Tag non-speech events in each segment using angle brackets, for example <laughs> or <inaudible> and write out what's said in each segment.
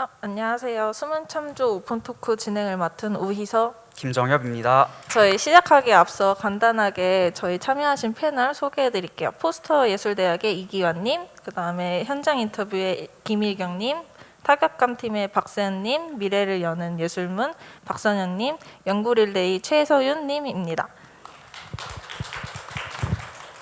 아, 안녕하세요. 숨은 참조 오픈 토크 진행을 맡은 우희서. 김정엽입니다. 저희 시작하기에 앞서 간단하게 저희 참여하신 패널 소개해 드릴게요. 포스터 예술대학의 이기환 님, 그 다음에 현장 인터뷰의 김일경 님, 타격감 팀의 박세현 님, 미래를 여는 예술문 박선현님, 연구릴레이 최서윤 님입니다.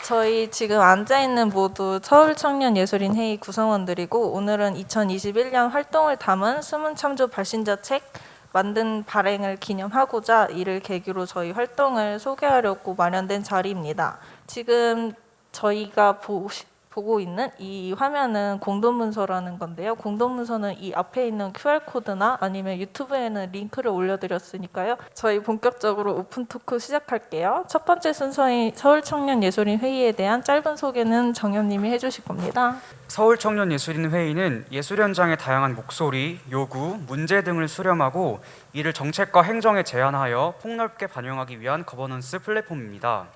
저희 지금 앉아 있는 모두 서울 청년 예술인 회의 구성원들이고 오늘은 2021년 활동을 담은 숨은 참조 발신자 책 만든 발행을 기념하고자 이를 계기로 저희 활동을 소개하려고 마련된 자리입니다. 지금 저희가 보시, 보고 있는 이 화면은 공동문서라는 건데요. 공동문서는 이 앞에 있는 QR 코드나 아니면 유튜브에는 링크를 올려드렸으니까요. 저희 본격적으로 오픈 토크 시작할게요. 첫 번째 순서인 서울 청년 예술인 회의에 대한 짧은 소개는 정현님이 해주실 겁니다. 서울 청년 예술인 회의는 예술 현장의 다양한 목소리, 요구, 문제 등을 수렴하고 이를 정책과 행정에 제안하여 폭넓게 반영하기 위한 거버넌스 플랫폼입니다.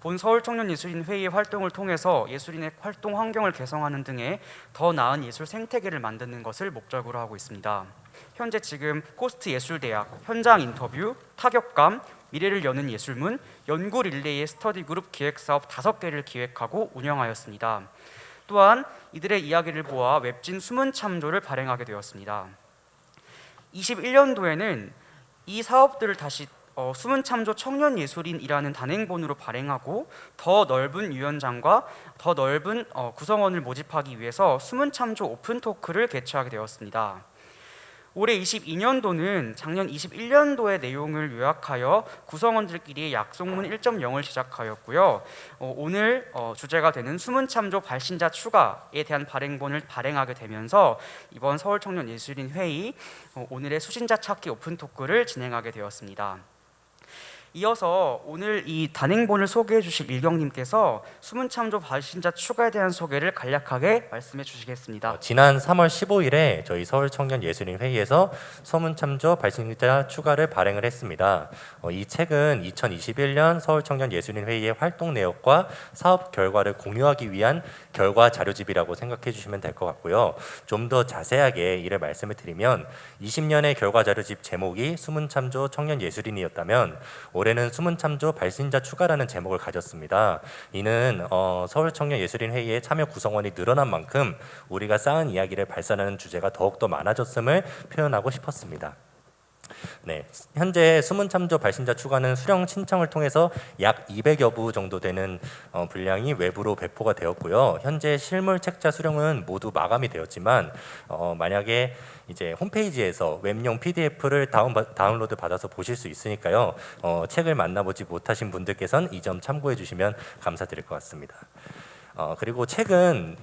본 서울 청년 예술인 회의의 활동을 통해서 예술인의 활동 환경을 개성하는 등의 더 나은 예술 생태계를 만드는 것을 목적으로 하고 있습니다. 현재 지금 코스트 예술대학, 현장 인터뷰, 타격감, 미래를 여는 예술문, 연구 릴레이의 스터디 그룹 기획 사업 다섯 개를 기획하고 운영하였습니다. 또한 이들의 이야기를 모아 웹진 숨은 참조를 발행하게 되었습니다. 21년도에는 이 사업들을 다시 어, 숨은 참조 청년 예술인이라는 단행본으로 발행하고 더 넓은 유연장과 더 넓은 어, 구성원을 모집하기 위해서 숨은 참조 오픈 토크를 개최하게 되었습니다. 올해 22년도는 작년 21년도의 내용을 요약하여 구성원들끼리 약속문 1.0을 시작하였고요. 어, 오늘 어, 주제가 되는 숨은 참조 발신자 추가에 대한 발행본을 발행하게 되면서 이번 서울 청년 예술인 회의 어, 오늘의 수신자 찾기 오픈 토크를 진행하게 되었습니다. 이어서 오늘 이 단행본을 소개해 주실 일경님께서 숨은 참조 발신자 추가에 대한 소개를 간략하게 말씀해 주시겠습니다. 어, 지난 3월 15일에 저희 서울 청년 예술인 회의에서 서문 참조 발신자 추가를 발행을 했습니다. 어, 이 책은 2021년 서울 청년 예술인 회의의 활동 내역과 사업 결과를 공유하기 위한 결과 자료집이라고 생각해 주시면 될 것 같고요. 좀 더 자세하게 이를 말씀을 드리면 20년의 결과 자료집 제목이 숨은 참조 청년 예술인이었다면 올해는 숨은 참조 발신자 추가라는 제목을 가졌습니다. 이는 어, 서울 청년 예술인 회의의 참여 구성원이 늘어난 만큼 우리가 쌓은 이야기를 발산하는 주제가 더욱 더 많아졌음을 표현하고 싶었습니다. 네, 현재 숨은 참조 발신자 추가는 수령 신청을 통해서 약 200여 부 정도 되는 어, 분량이 외부로 배포가 되었고요. 현재 실물 책자 수령은 모두 마감이 되었지만 어, 만약에 이제 홈페이지에서 웹용 PDF를 다운 다운로드 받아서 보실 수 있으니까요. 어, 책을 만나보지 못하신 분들께서는 이점 참고해 주시면 감사드릴 것 같습니다. 어, 그리고 책은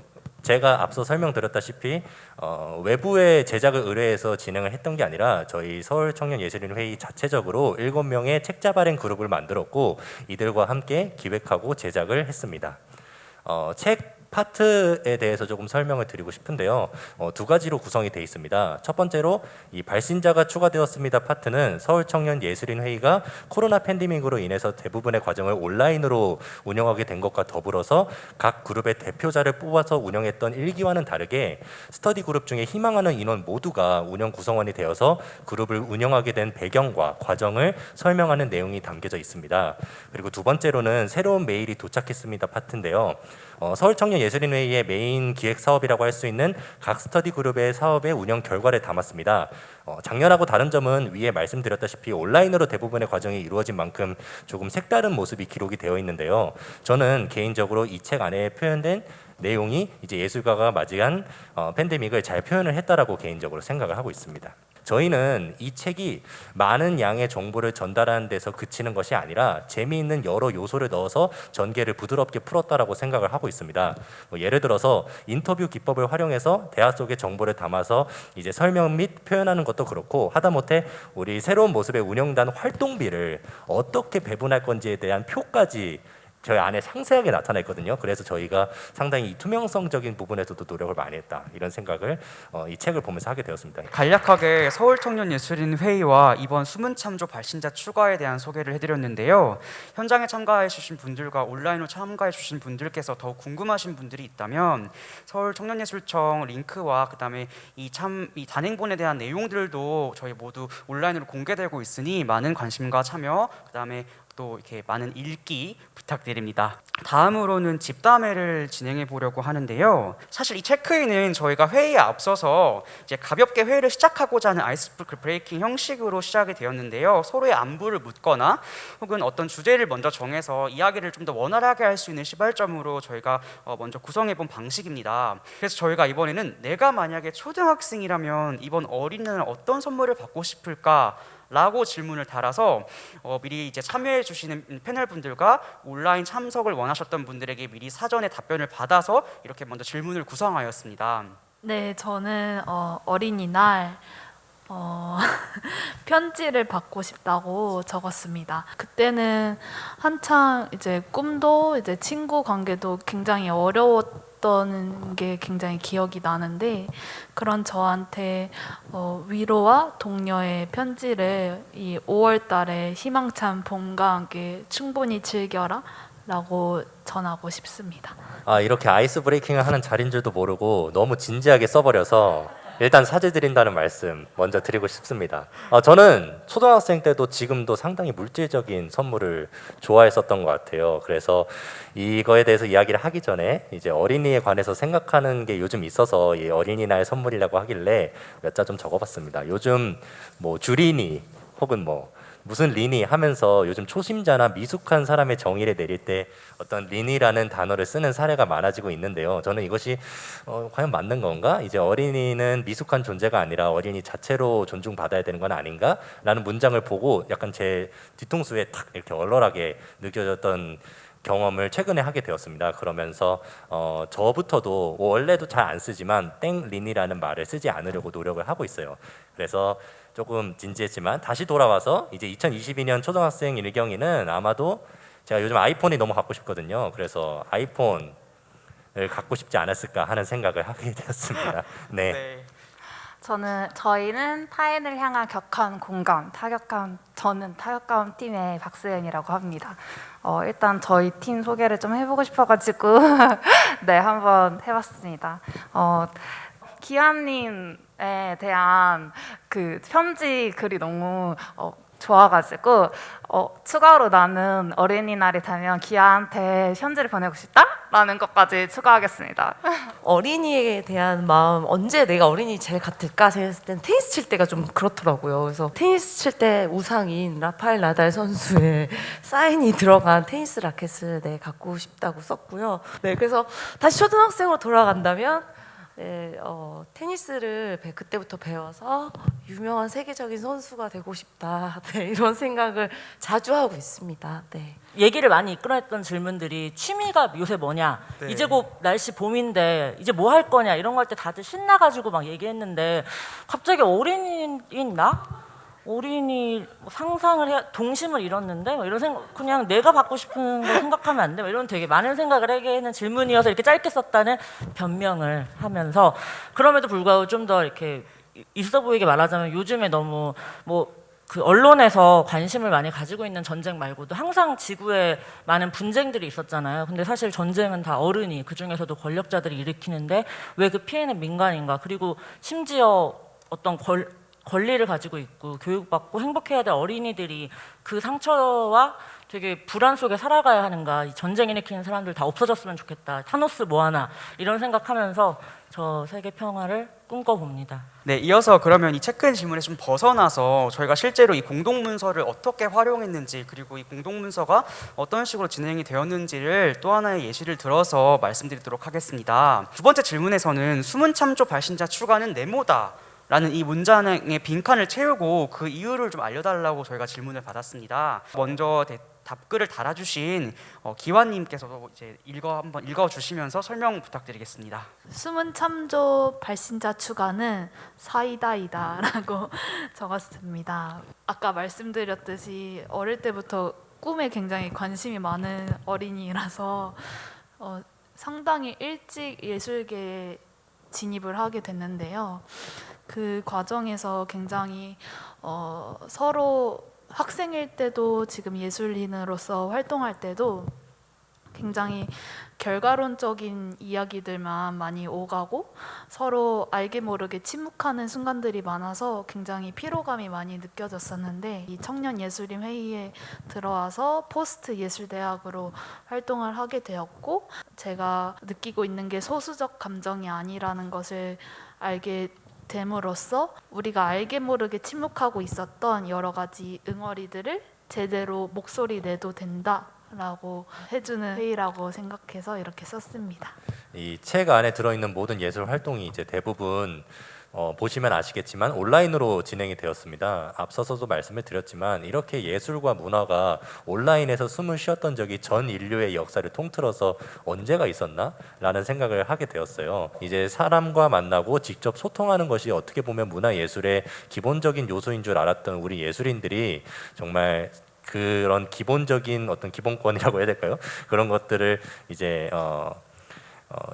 제가 앞서 설명드렸다시피 어, 외부의 제작을 의뢰해서 진행을 했던 게 아니라 저희 서울 청년 예술인 회의 자체적으로 일곱 명의 책자 발행 그룹을 만들었고 이들과 함께 기획하고 제작을 했습니다. 어, 책 파트에 대해서 조금 설명을 드리고 싶은데요. 어, 두 가지로 구성이 되어 있습니다. 첫 번째로 이 발신자가 추가되었습니다 파트는 서울 청년 예술인 회의가 코로나 팬데믹으로 인해서 대부분의 과정을 온라인으로 운영하게 된 것과 더불어서 각 그룹의 대표자를 뽑아서 운영했던 일기와는 다르게 스터디 그룹 중에 희망하는 인원 모두가 운영 구성원이 되어서 그룹을 운영하게 된 배경과 과정을 설명하는 내용이 담겨져 있습니다. 그리고 두 번째로는 새로운 메일이 도착했습니다 파트인데요. 어, 서울 청년 예술인 회의의 메인 기획 사업이라고 할 수 있는 각 스터디 그룹의 사업의 운영 결과를 담았습니다. 어, 작년하고 다른 점은 위에 말씀드렸다시피 온라인으로 대부분의 과정이 이루어진 만큼 조금 색다른 모습이 기록이 되어 있는데요. 저는 개인적으로 이 책 안에 표현된 내용이 이제 예술가가 맞이한 어, 팬데믹을 잘 표현을 했다라고 개인적으로 생각을 하고 있습니다. 저희는 이 책이 많은 양의 정보를 전달하는 데서 그치는 것이 아니라 재미있는 여러 요소를 넣어서 전개를 부드럽게 풀었다라고 생각을 하고 있습니다. 뭐 예를 들어서 인터뷰 기법을 활용해서 대화 속의 정보를 담아서 이제 설명 및 표현하는 것도 그렇고 하다못해 우리 새로운 모습의 운영단 활동비를 어떻게 배분할 건지에 대한 표까지 저희 안에 상세하게 나타나 있거든요. 그래서 저희가 상당히 이 투명성적인 부분에서도 노력을 많이 했다 이런 생각을 어, 이 책을 보면서 하게 되었습니다. 간략하게 서울 청년 예술인 회의와 이번 수문참조 발신자 추가에 대한 소개를 해드렸는데요. 현장에 참가해 주신 분들과 온라인으로 참가해 주신 분들께서 더욱 궁금하신 분들이 있다면 서울 청년예술청 링크와 그다음에 이 참 이 단행본에 대한 내용들도 저희 모두 온라인으로 공개되고 있으니 많은 관심과 참여 그다음에 또 이렇게 많은 읽기 부탁드립니다. 다음으로는 집담회를 진행해 보려고 하는데요. 사실 이 체크인은 저희가 회의에 앞서서 이제 가볍게 회의를 시작하고자 하는 아이스 브레이킹 형식으로 시작이 되었는데요. 서로의 안부를 묻거나 혹은 어떤 주제를 먼저 정해서 이야기를 좀 더 원활하게 할 수 있는 시발점으로 저희가 어, 먼저 구성해 본 방식입니다. 그래서 저희가 이번에는 내가 만약에 초등학생이라면 이번 어린이날 어떤 선물을 받고 싶을까? 라고 질문을 달아서 어, 미리 이제 참여해 주시는 패널 분들과 온라인 참석을 원하셨던 분들에게 미리 사전에 답변을 받아서 이렇게 먼저 질문을 구성하였습니다. 네, 저는 어, 어린이날 어, <laughs> 편지를 받고 싶다고 적었습니다. 그때는 한창 이제 꿈도 이제 친구 관계도 굉장히 어려웠 던 게 굉장히 기억이 나는데 그런 저한테 어, 위로와 동료의 편지를 이 5월 달에 희망찬 봄과 함께 충분히 즐겨라. 라고 전하고 싶습니다. 아 이렇게 아이스 브레이킹을 하는 자리인 줄도 모르고 너무 진지하게 써버려서 일단 사죄드린다는 말씀 먼저 드리고 싶습니다. 아, 저는 초등학생 때도 지금도 상당히 물질적인 선물을 좋아했었던 것 같아요. 그래서 이거에 대해서 이야기를 하기 전에 이제 어린이에 관해서 생각하는 게 요즘 있어서 이 어린이날 선물이라고 하길래 몇 자 좀 적어봤습니다. 요즘 뭐 주린이 혹은 뭐 무슨 리니 하면서 요즘 초심자나 미숙한 사람의 정의를 내릴 때 어떤 리니라는 단어를 쓰는 사례가 많아지고 있는데요. 저는 이것이 어, 과연 맞는 건가? 이제 어린이는 미숙한 존재가 아니라 어린이 자체로 존중받아야 되는 건 아닌가?라는 문장을 보고 약간 제 뒤통수에 탁 이렇게 얼얼하게 느껴졌던 경험을 최근에 하게 되었습니다. 그러면서 어, 저부터도 원래도 잘 안 쓰지만 땡 린이라는 말을 쓰지 않으려고 노력을 하고 있어요. 그래서 조금 진지했지만 다시 돌아와서 이제 2022년 초등학생 일경이는 아마도 제가 요즘 아이폰이 너무 갖고 싶거든요. 그래서 아이폰을 갖고 싶지 않았을까 하는 생각을 하게 <laughs> 되었습니다. 네. 저는 저희는 타인을 향한 격한 공감, 타격감. 저는 타격감 팀의 박수연이라고 합니다. 어, 일단 저희 팀 소개를 좀 해보고 싶어가지고 <laughs> 네 한번 해봤습니다. 어, 기환님에 대한 그 편지 글이 너무 어, 좋아가지고 어, 추가로 나는 어린이날이 되면 기아한테 편지를 보내고 싶다라는 것까지 추가하겠습니다. <laughs> 어린이에 대한 마음 언제 내가 어린이 제일 같을까 생각했을 땐 테니스 칠 때가 좀 그렇더라고요. 그래서 테니스 칠 때 우상인 라파엘 나달 선수의 <laughs> 사인이 들어간 테니스 라켓을 네, 갖고 싶다고 썼고요. 네, 그래서 다시 초등학생으로 돌아간다면 네, 어, 테니스를 배- 그때부터 배워서 유명한 세계적인 선수가 되고 싶다. <laughs> 네, 이런 생각을 자주 하고 있습니다. 네. 얘기를 많이 이끌어냈던 질문들이 취미가 요새 뭐냐 네. 이제 곧 날씨 봄인데 이제 뭐 할 거냐 이런 거 할 때 다들 신나가지고 막 얘기했는데 갑자기 어린이인 나 어린이 뭐 상상을 해 동심을 잃었는데 막 이런 생각 그냥 내가 받고 싶은 거 생각하면 안 돼? 막 이런 되게 많은 생각을 하게 하는 질문이어서 이렇게 짧게 썼다는 변명을 하면서 그럼에도 불구하고 좀 더 이렇게 있어 보이게 말하자면 요즘에 너무 뭐 그 언론에서 관심을 많이 가지고 있는 전쟁 말고도 항상 지구에 많은 분쟁들이 있었잖아요. 근데 사실 전쟁은 다 어른이 그 중에서도 권력자들이 일으키는데 왜 그 피해는 민간인가? 그리고 심지어 어떤 권, 권리를 가지고 있고 교육받고 행복해야 될 어린이들이 그 상처와 되게 불안 속에 살아가야 하는가? 이 전쟁 일으키는 사람들 다 없어졌으면 좋겠다. 타노스 뭐하나 이런 생각하면서 저 세계 평화를 꿈꿔봅니다. 네, 이어서 그러면 이 체크인 질문에 좀 벗어나서 저희가 실제로 이 공동 문서를 어떻게 활용했는지 그리고 이 공동 문서가 어떤 식으로 진행이 되었는지를 또 하나의 예시를 들어서 말씀드리도록 하겠습니다. 두 번째 질문에서는 수문 참조 발신자 추가는 네모다. 라는 이 문장의 빈칸을 채우고 그 이유를 좀 알려달라고 저희가 질문을 받았습니다. 먼저 대- 답글을 달아주신 어, 기환님께서 이제 읽어 한번 읽어주시면서 설명 부탁드리겠습니다. 숨은 참조 발신자 추가는 사이다이다라고 <laughs> 적었습니다. 아까 말씀드렸듯이 어릴 때부터 꿈에 굉장히 관심이 많은 어린이라서 어, 상당히 일찍 예술계에 진입을 하게 됐는데요. 그 과정에서 굉장히 어, 서로 학생일 때도 지금 예술인으로서 활동할 때도 굉장히 결과론적인 이야기들만 많이 오가고 서로 알게 모르게 침묵하는 순간들이 많아서 굉장히 피로감이 많이 느껴졌었는데 이 청년 예술인 회의에 들어와서 포스트 예술대학으로 활동을 하게 되었고 제가 느끼고 있는 게 소수적 감정이 아니라는 것을 알게 됨으로써 우리가 알게 모르게 침묵하고 있었던 여러 가지 응어리들을 제대로 목소리 내도 된다 라고 해주는 회의라고 생각해서 이렇게 썼습니다. 이 책 안에 들어있는 모든 예술 활동이 이제 대부분 어, 보시면 아시겠지만 온라인으로 진행이 되었습니다. 앞서서도 말씀을 드렸지만 이렇게 예술과 문화가 온라인에서 숨을 쉬었던 적이 전 인류의 역사를 통틀어서 언제가 있었나라는 생각을 하게 되었어요. 이제 사람과 만나고 직접 소통하는 것이 어떻게 보면 문화 예술의 기본적인 요소인 줄 알았던 우리 예술인들이 정말 그런 기본적인 어떤 기본권이라고 해야 될까요? 그런 것들을 이제 어, 어,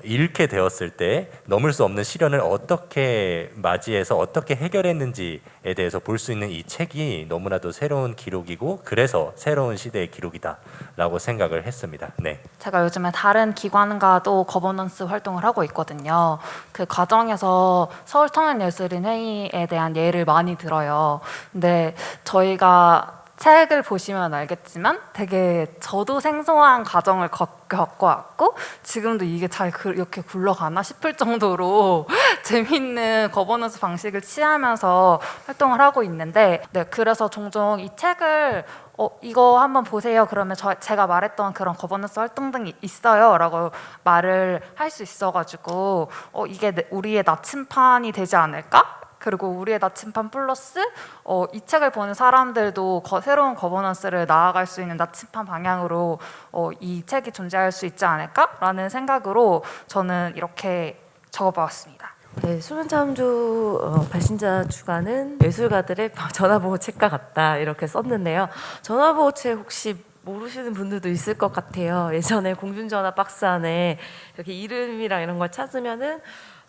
잃게 되었을 때 넘을 수 없는 시련을 어떻게 맞이해서 어떻게 해결했는지에 대해서 볼 수 있는 이 책이 너무나도 새로운 기록이고 그래서 새로운 시대의 기록이다라고 생각을 했습니다. 네. 제가 요즘에 다른 기관과도 거버넌스 활동을 하고 있거든요. 그 과정에서 서울 청년예술인 회의에 대한 예를 많이 들어요. 근데 저희가 책을 보시면 알겠지만 되게 저도 생소한 과정을 겪- 겪어왔고 지금도 이게 잘 그- 이렇게 굴러가나 싶을 정도로 <laughs> 재밌는 거버넌스 방식을 취하면서 활동을 하고 있는데 네, 그래서 종종 이 책을 어, 이거 한번 보세요. 그러면 저, 제가 말했던 그런 거버넌스 활동 등이 있어요. 라고 말을 할 수 있어가지고, 어, 이게 내- 우리의 나침판이 되지 않을까? 그리고 우리의 나침판 플러스 어, 이 책을 보는 사람들도 거- 새로운 거버넌스를 나아갈 수 있는 나침판 방향으로 어, 이 책이 존재할 수 있지 않을까라는 생각으로 저는 이렇게 적어봤습니다. 네, 수문참조 어, 발신자 주간은 예술가들의 <laughs> 전화보호 책과 같다 이렇게 썼는데요. 전화보호 책 혹시 모르시는 분들도 있을 것 같아요. 예전에 공중전화 박스 안에 이렇게 이름이랑 이런 걸 찾으면은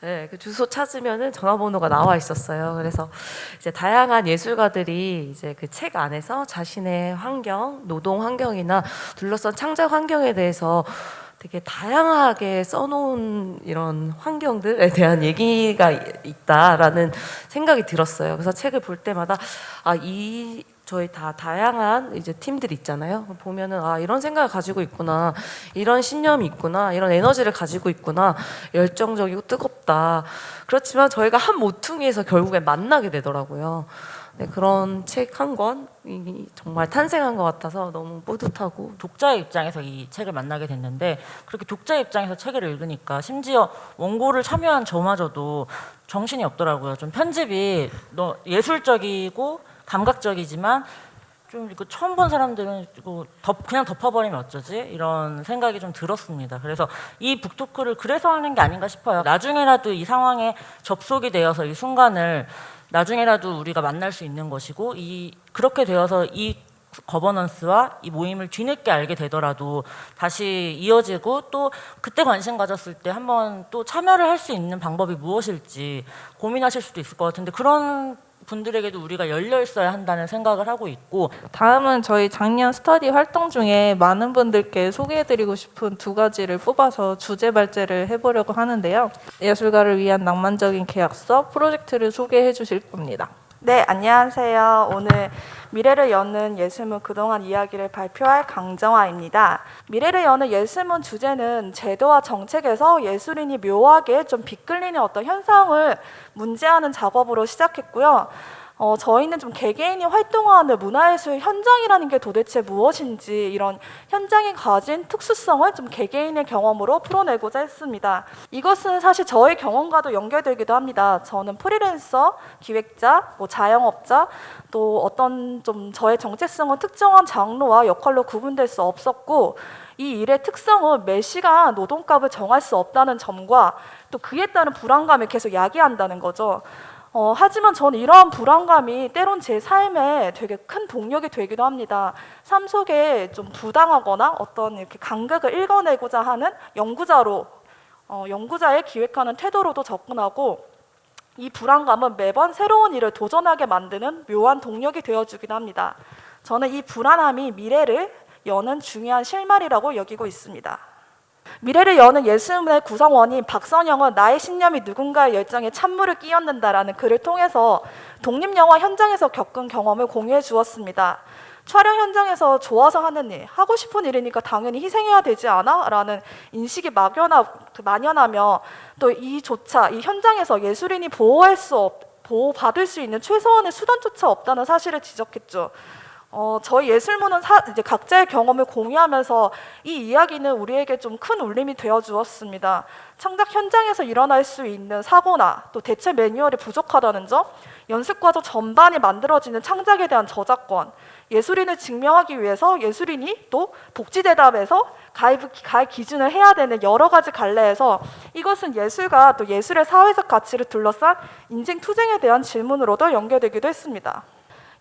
네, 그 주소 찾으면은 전화번호가 나와 있었어요. 그래서 이제 다양한 예술가들이 이제 그 책 안에서 자신의 환경, 노동 환경이나 둘러싼 창작 환경에 대해서 되게 다양하게 써놓은 이런 환경들에 대한 얘기가 있다라는 생각이 들었어요. 그래서 책을 볼 때마다 아 이 저희 다 다양한 이제 팀들이 있잖아요. 보면은 아 이런 생각을 가지고 있구나, 이런 신념이 있구나, 이런 에너지를 가지고 있구나, 열정적이고 뜨겁다. 그렇지만 저희가 한 모퉁이에서 결국엔 만나게 되더라고요. 네, 그런 책 한 권이 정말 탄생한 것 같아서 너무 뿌듯하고 독자의 입장에서 이 책을 만나게 됐는데 그렇게 독자의 입장에서 책을 읽으니까 심지어 원고를 참여한 저마저도 정신이 없더라고요. 좀 편집이 너 예술적이고 감각적이지만 좀 이거 처음 본 사람들은 이거 덮 그냥 덮어버리면 어쩌지 이런 생각이 좀 들었습니다. 그래서 이 북토크를 그래서 하는 게 아닌가 싶어요. 나중에라도 이 상황에 접속이 되어서 이 순간을 나중에라도 우리가 만날 수 있는 것이고 이 그렇게 되어서 이 거버넌스와 이 모임을 뒤늦게 알게 되더라도 다시 이어지고 또 그때 관심 가졌을 때 한번 또 참여를 할 수 있는 방법이 무엇일지 고민하실 수도 있을 것 같은데 그런 분들에게도 우리가 열려 있어야 한다는 생각을 하고 있고 다음은 저희 작년 스터디 활동 중에 많은 분들께 소개해드리고 싶은 두 가지를 뽑아서 주제 발제를 해보려고 하는데요. 예술가를 위한 낭만적인 계약서 프로젝트를 소개해 주실 겁니다. 네, 안녕하세요. 오늘 미래를 여는 예술문 그동안 이야기를 발표할 강정화입니다. 미래를 여는 예술문 주제는 제도와 정책에서 예술인이 묘하게 좀 빗끌리는 어떤 현상을 문제하는 작업으로 시작했고요. 어, 저희는 좀 개개인이 활동하는 문화예술 현장이라는 게 도대체 무엇인지 이런 현장이 가진 특수성을 좀 개개인의 경험으로 풀어내고자 했습니다. 이것은 사실 저의 경험과도 연결되기도 합니다. 저는 프리랜서, 기획자, 뭐 자영업자, 또 어떤 좀 저의 정체성은 특정한 장르와 역할로 구분될 수 없었고 이 일의 특성은 매 시간 노동값을 정할 수 없다는 점과 또 그에 따른 불안감을 계속 야기한다는 거죠. 어, 하지만 저는 이러한 불안감이 때론 제 삶에 되게 큰 동력이 되기도 합니다. 삶 속에 좀 부당하거나 어떤 이렇게 간극을 읽어내고자 하는 연구자로 어, 연구자의 기획하는 태도로도 접근하고 이 불안감은 매번 새로운 일을 도전하게 만드는 묘한 동력이 되어주기도 합니다. 저는 이 불안함이 미래를 여는 중요한 실마리라고 여기고 있습니다. 미래를 여는 예수문의 구성원인 박선영은 나의 신념이 누군가의 열정에 찬물을 끼얹는다라는 글을 통해서 독립영화 현장에서 겪은 경험을 공유해 주었습니다. 촬영 현장에서 좋아서 하는 일, 하고 싶은 일이니까 당연히 희생해야 되지 않아? 라는 인식이 막연하, 만연하며 또 이조차 이 현장에서 예술인이 보호할 수 없, 보호받을 수 있는 최소한의 수단조차 없다는 사실을 지적했죠. 어, 저희 예술문은 사, 이제 각자의 경험을 공유하면서 이 이야기는 우리에게 좀 큰 울림이 되어 주었습니다. 창작 현장에서 일어날 수 있는 사고나 또 대체 매뉴얼이 부족하다는 점, 연습 과정 전반이 만들어지는 창작에 대한 저작권, 예술인을 증명하기 위해서 예술인이 또 복지 대답에서 가입, 가입 기준을 해야 되는 여러 가지 갈래에서 이것은 예술과 또 예술의 사회적 가치를 둘러싼 인생 투쟁에 대한 질문으로도 연결되기도 했습니다.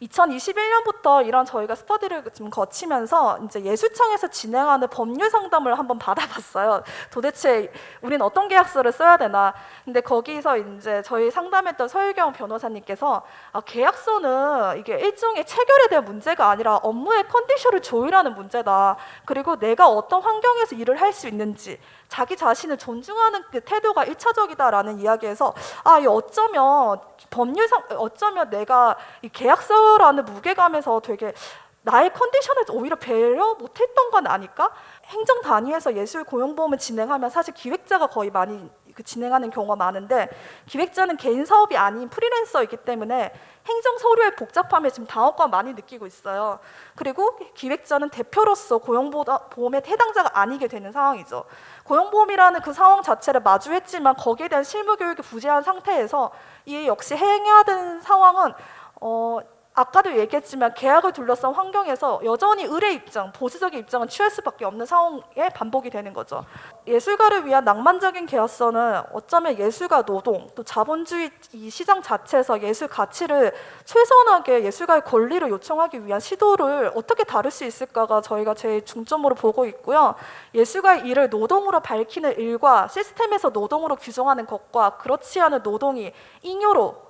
2021년부터 이런 저희가 스터디를 좀 거치면서 이제 예술청에서 진행하는 법률 상담을 한번 받아봤어요. 도대체 우린 어떤 계약서를 써야 되나? 근데 거기서 이제 저희 상담했던 서유경 변호사님께서 아, 계약서는 이게 일종의 체결에 대한 문제가 아니라 업무의 컨디션을 조율하는 문제다. 그리고 내가 어떤 환경에서 일을 할 수 있는지 자기 자신을 존중하는 그 태도가 일차적이다라는 이야기에서 아, 이 어쩌면 법률상 어쩌면 내가 이 계약서라는 무게감에서 되게 나의 컨디션을 오히려 배려 못했던 건 아닐까? 행정 단위에서 예술 고용보험을 진행하면 사실 기획자가 거의 많이 그 진행하는 경우가 많은데 기획자는 개인 사업이 아닌 프리랜서이기 때문에 행정 서류의 복잡함에 지금 당혹감 많이 느끼고 있어요. 그리고 기획자는 대표로서 고용보험의 해당자가 아니게 되는 상황이죠. 고용보험이라는 그 상황 자체를 마주했지만 거기에 대한 실무 교육이 부재한 상태에서 이 역시 해야 되는 상황은 어, 아까도 얘기했지만 계약을 둘러싼 환경에서 여전히 의뢰 입장, 보수적인 입장을 취할 수밖에 없는 상황의 반복이 되는 거죠. 예술가를 위한 낭만적인 계약서는 어쩌면 예술가 노동, 또 자본주의 이 시장 자체에서 예술 가치를 최소한하게 예술가의 권리를 요청하기 위한 시도를 어떻게 다룰 수 있을까가 저희가 제일 중점으로 보고 있고요. 예술가의 일을 노동으로 밝히는 일과 시스템에서 노동으로 규정하는 것과 그렇지 않은 노동이 잉여로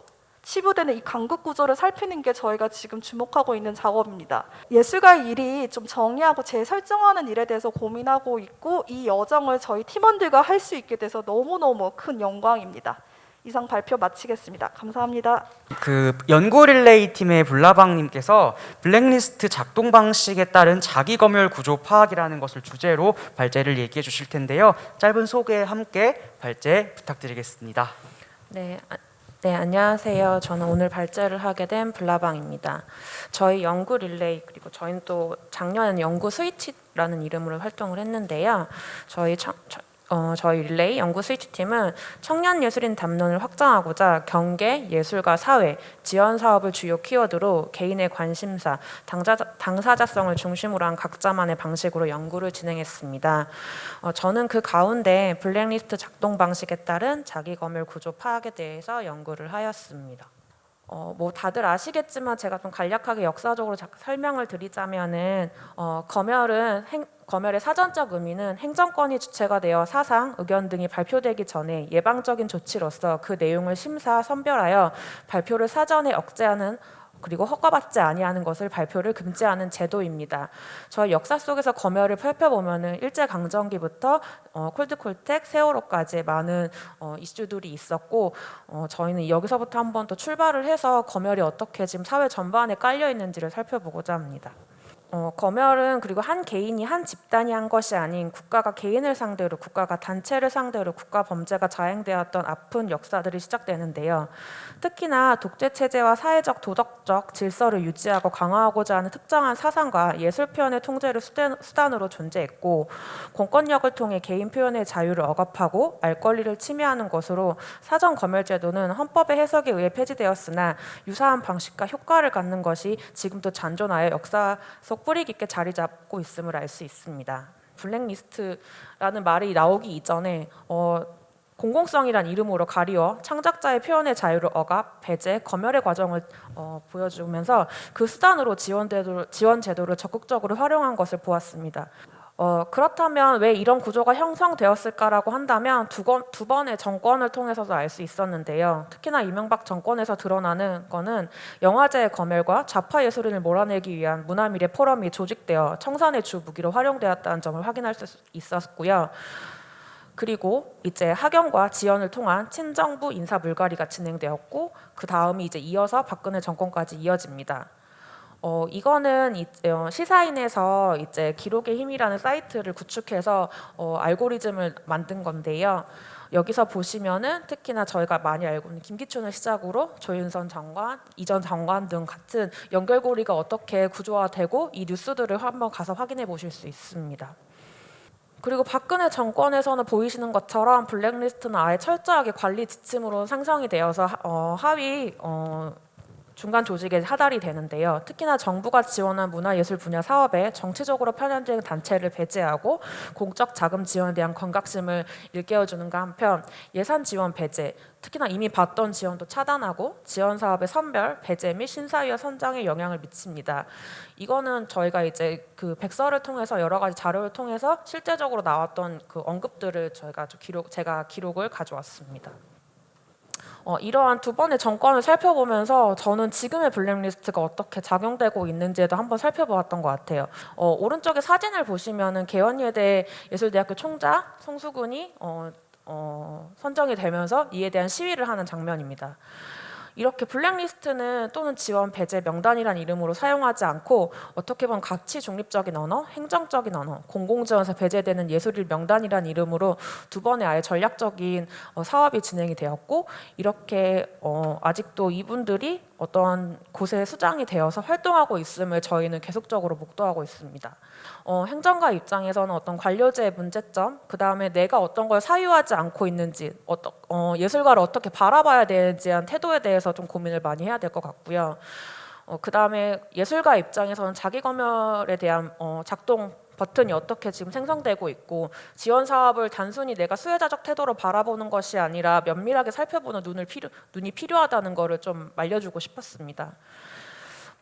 치부되는 이 간극 구조를 살피는 게 저희가 지금 주목하고 있는 작업입니다. 예술가의 일이 좀 정의하고 재설정하는 일에 대해서 고민하고 있고 이 여정을 저희 팀원들과 할 수 있게 돼서 너무너무 큰 영광입니다. 이상 발표 마치겠습니다. 감사합니다. 그 연구 릴레이 팀의 블라방님께서 블랙리스트 작동 방식에 따른 자기 검열 구조 파악이라는 것을 주제로 발제를 얘기해 주실 텐데요. 짧은 소개 함께 발제 부탁드리겠습니다. 네, 아, 네 안녕하세요. 저는 오늘 발제를 하게 된 블라방입니다. 저희 연구 릴레이 그리고 저희는 또 작년에는 연구 스위치라는 이름으로 활동을 했는데요. 저희 청, 저, 어, 저희 릴레이 연구 스위치 팀은 청년 예술인 담론을 확장하고자 경계, 예술과 사회, 지원 사업을 주요 키워드로 개인의 관심사, 당자, 당사자성을 중심으로 한 각자만의 방식으로 연구를 진행했습니다. 어, 저는 그 가운데 블랙리스트 작동 방식에 따른 자기 검열 구조 파악에 대해서 연구를 하였습니다. 어, 뭐 다들 아시겠지만 제가 좀 간략하게 역사적으로 자- 설명을 드리자면은 어, 검열은 행, 검열의 사전적 의미는 행정권이 주체가 되어 사상, 의견 등이 발표되기 전에 예방적인 조치로서 그 내용을 심사 선별하여 발표를 사전에 억제하는 그리고 허가받지 아니하는 것을 발표를 금지하는 제도입니다. 저희 역사 속에서 검열을 살펴보면은 일제 강점기부터 어, 콜드콜텍, 세월호까지 많은 어, 이슈들이 있었고 어, 저희는 여기서부터 한번 또 출발을 해서 검열이 어떻게 지금 사회 전반에 깔려 있는지를 살펴보고자 합니다. 어, 검열은 그리고 한 개인이 한 집단이 한 것이 아닌 국가가 개인을 상대로 국가가 단체를 상대로 국가 범죄가 자행되었던 아픈 역사들이 시작되는데요. 특히나 독재 체제와 사회적 도덕적 질서를 유지하고 강화하고자 하는 특정한 사상과 예술 표현의 통제를 수단- 수단으로 존재했고 공권력을 통해 개인 표현의 자유를 억압하고 알 권리를 침해하는 것으로 사전 검열 제도는 헌법의 해석에 의해 폐지되었으나 유사한 방식과 효과를 갖는 것이 지금도 잔존하여 역사 속 뿌리 깊게 자리 잡고 있음을 알 수 있습니다. 블랙리스트라는 말이 나오기 이전에 어, 공공성이란 이름으로 가리워 창작자의 표현의 자유를 억압, 배제, 검열의 과정을 어, 보여주면서 그 수단으로 지원 제도를 적극적으로 활용한 것을 보았습니다. 어, 그렇다면 왜 이런 구조가 형성되었을까라고 한다면 두, 건, 두 번의 정권을 통해서도 알 수 있었는데요. 특히나 이명박 정권에서 드러나는 거는 영화제의 검열과 좌파 예술인을 몰아내기 위한 문화미래 포럼이 조직되어 청산의 주 무기로 활용되었다는 점을 확인할 수 있었고요. 그리고 이제 학연과 지연을 통한 친정부 인사 물갈이가 진행되었고 그 다음이 이제 이어서 박근혜 정권까지 이어집니다. 어, 이거는 이, 어, 시사인에서 이제 기록의 힘이라는 사이트를 구축해서 어, 알고리즘을 만든 건데요. 여기서 보시면은 특히나 저희가 많이 알고 있는 김기춘을 시작으로 조윤선 장관, 이전 장관 등 같은 연결고리가 어떻게 구조화되고 이 뉴스들을 한번 가서 확인해 보실 수 있습니다. 그리고 박근혜 정권에서는 보이시는 것처럼 블랙리스트는 아예 철저하게 관리 지침으로 상성이 되어서 하- 어, 하위 어, 중간 조직에 하달이 되는데요. 특히나 정부가 지원한 문화예술 분야 사업에 정치적으로 편향된 단체를 배제하고 공적 자금 지원에 대한 경각심을 일깨워주는가 한편 예산 지원 배제, 특히나 이미 받던 지원도 차단하고 지원 사업의 선별, 배제 및 심사위원 선정에 영향을 미칩니다. 이거는 저희가 이제 그 백서를 통해서 여러 가지 자료를 통해서 실제적으로 나왔던 그 언급들을 저희가 좀 기록, 제가 기록을 가져왔습니다. 어, 이러한 두 번의 정권을 살펴보면서 저는 지금의 블랙리스트가 어떻게 작용되고 있는지에도 한번 살펴보았던 것 같아요. 어, 오른쪽에 사진을 보시면은 개원예대 예술대학교 총장 송수근이 어, 어, 선정이 되면서 이에 대한 시위를 하는 장면입니다. 이렇게 블랙리스트는 또는 지원 배제 명단이란 이름으로 사용하지 않고 어떻게 보면 가치 중립적인 언어, 행정적인 언어, 공공지원에서 배제되는 예술인 명단이란 이름으로 두 번의 아예 전략적인 어, 사업이 진행이 되었고 이렇게 어, 아직도 이분들이 어떠한 곳에 수장이 되어서 활동하고 있음을 저희는 계속적으로 목도하고 있습니다. 어, 행정가 입장에서는 어떤 관료제의 문제점, 그 다음에 내가 어떤 걸 사유하지 않고 있는지, 어떤 어, 예술가를 어떻게 바라봐야 되는지에 대한 태도에 대해서 좀 고민을 많이 해야 될 것 같고요. 어, 그 다음에 예술가 입장에서는 자기 검열에 대한 어, 작동 버튼이 어떻게 지금 생성되고 있고 지원 사업을 단순히 내가 수혜자적 태도로 바라보는 것이 아니라 면밀하게 살펴보는 눈을 필요, 눈이 필요하다는 것을 좀 말려주고 싶었습니다.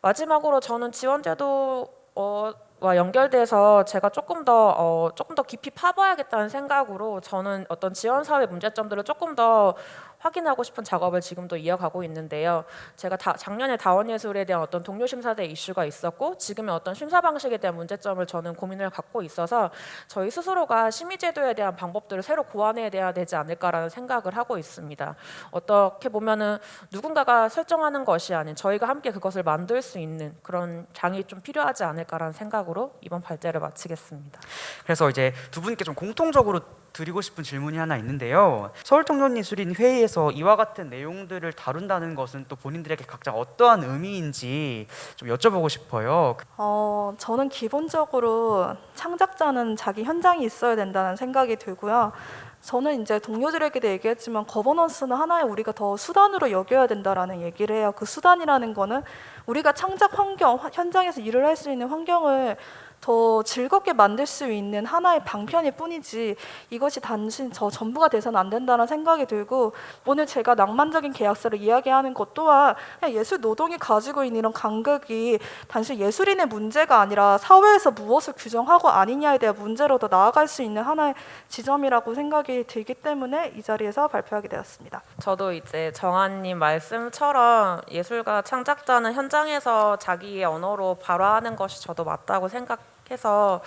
마지막으로 저는 지원제도 어, 와 연결돼서 제가 조금 더 어, 조금 더 깊이 파봐야겠다는 생각으로 저는 어떤 지원 사회 문제점들을 조금 더 확인하고 싶은 작업을 지금도 이어가고 있는데요. 제가 다, 작년에 다원 예술에 대한 어떤 동료 심사대 이슈가 있었고 지금의 어떤 심사 방식에 대한 문제점을 저는 고민을 갖고 있어서 저희 스스로가 심의 제도에 대한 방법들을 새로 고안해야 되지 않을까라는 생각을 하고 있습니다. 어떻게 보면은 누군가가 설정하는 것이 아닌 저희가 함께 그것을 만들 수 있는 그런 장이 좀 필요하지 않을까라는 생각으로 이번 발제를 마치겠습니다. 그래서 이제 두 분께 좀 공통적으로 드리고 싶은 질문이 하나 있는데요. 서울 청년예술인 회의에서 이와 같은 내용들을 다룬다는 것은 또 본인들에게 각자 어떠한 의미인지 좀 여쭤보고 싶어요. 어, 저는 기본적으로 창작자는 자기 현장이 있어야 된다는 생각이 들고요. 저는 이제 동료들에게도 얘기했지만 거버넌스는 하나의 우리가 더 수단으로 여겨야 된다라는 얘기를 해요. 그 수단이라는 거는 우리가 창작 환경, 화- 현장에서 일을 할 수 있는 환경을 더 즐겁게 만들 수 있는 하나의 방편일 뿐이지 이것이 단순 저 전부가 돼서는 안 된다는 생각이 들고 오늘 제가 낭만적인 계약서를 이야기하는 것 또한 예술 노동이 가지고 있는 이런 간극이 단순히 예술인의 문제가 아니라 사회에서 무엇을 규정하고 아니냐에 대한 문제로 더 나아갈 수 있는 하나의 지점이라고 생각이 들기 때문에 이 자리에서 발표하게 되었습니다. 저도 이제 정한님 말씀처럼 예술가 창작자는 현장에서 자기의 언어로 발화하는 것이 저도 맞다고 생각 해서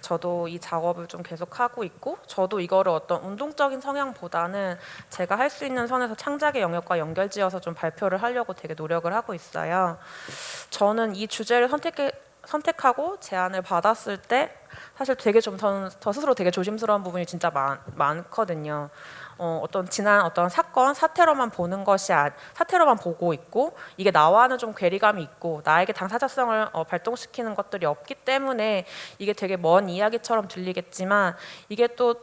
저도 이 작업을 좀 계속 하고 있고 저도 이거를 어떤 운동적인 성향보다는 제가 할 수 있는 선에서 창작의 영역과 연결지어서 좀 발표를 하려고 되게 노력을 하고 있어요. 저는 이 주제를 선택해 선택하고 제안을 받았을 때 사실 되게 좀 저는 저 스스로 되게 조심스러운 부분이 진짜 많, 많거든요. 어, 어떤 지난 어떤 사건 사태로만 보는 것이 아, 사태로만 보고 있고 이게 나와는 좀 괴리감이 있고 나에게 당사자성을 어, 발동시키는 것들이 없기 때문에 이게 되게 먼 이야기처럼 들리겠지만 이게 또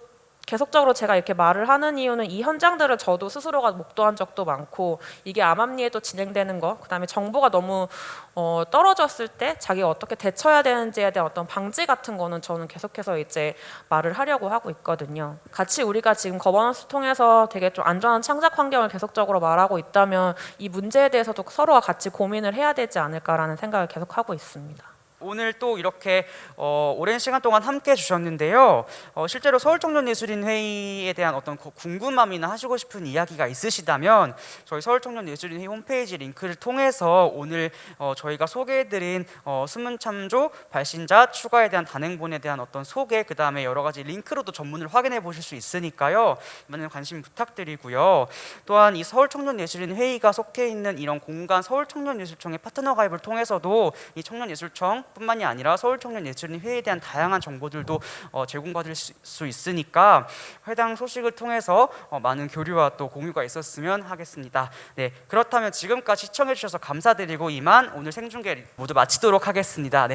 계속적으로 제가 이렇게 말을 하는 이유는 이 현장들을 저도 스스로가 목도한 적도 많고 이게 암암리에도 진행되는 거 그다음에 정보가 너무 어, 떨어졌을 때 자기가 어떻게 대처해야 되는지에 대한 어떤 방지 같은 거는 저는 계속해서 이제 말을 하려고 하고 있거든요. 같이 우리가 지금 거버넌스 통해서 되게 좀 안전한 창작 환경을 계속적으로 말하고 있다면 이 문제에 대해서도 서로가 같이 고민을 해야 되지 않을까라는 생각을 계속 하고 있습니다. 오늘 또 이렇게 어, 오랜 시간 동안 함께 해 주셨는데요. 어, 실제로 서울청년예술인 회의에 대한 어떤 거- 궁금함이나 하시고 싶은 이야기가 있으시다면 저희 서울청년예술인 회의 홈페이지 링크를 통해서 오늘 어, 저희가 소개해드린 어, 수문참조 발신자 추가에 대한 단행본에 대한 어떤 소개 그 다음에 여러 가지 링크로도 전문을 확인해 보실 수 있으니까요. 많은 관심 부탁드리고요. 또한 이 서울청년예술인 회의가 속해 있는 이런 공간 서울청년예술청의 파트너 가입을 통해서도 이 청년예술청 뿐만이 아니라 서울청년예술인 회의에 대한 다양한 정보들도 어, 제공받을 수, 수 있으니까 해당 소식을 통해서 어, 많은 교류와 또 공유가 있었으면 하겠습니다. 네, 그렇다면 지금까지 시청해 주셔서 감사드리고 이만 오늘 생중계 모두 마치도록 하겠습니다. 네.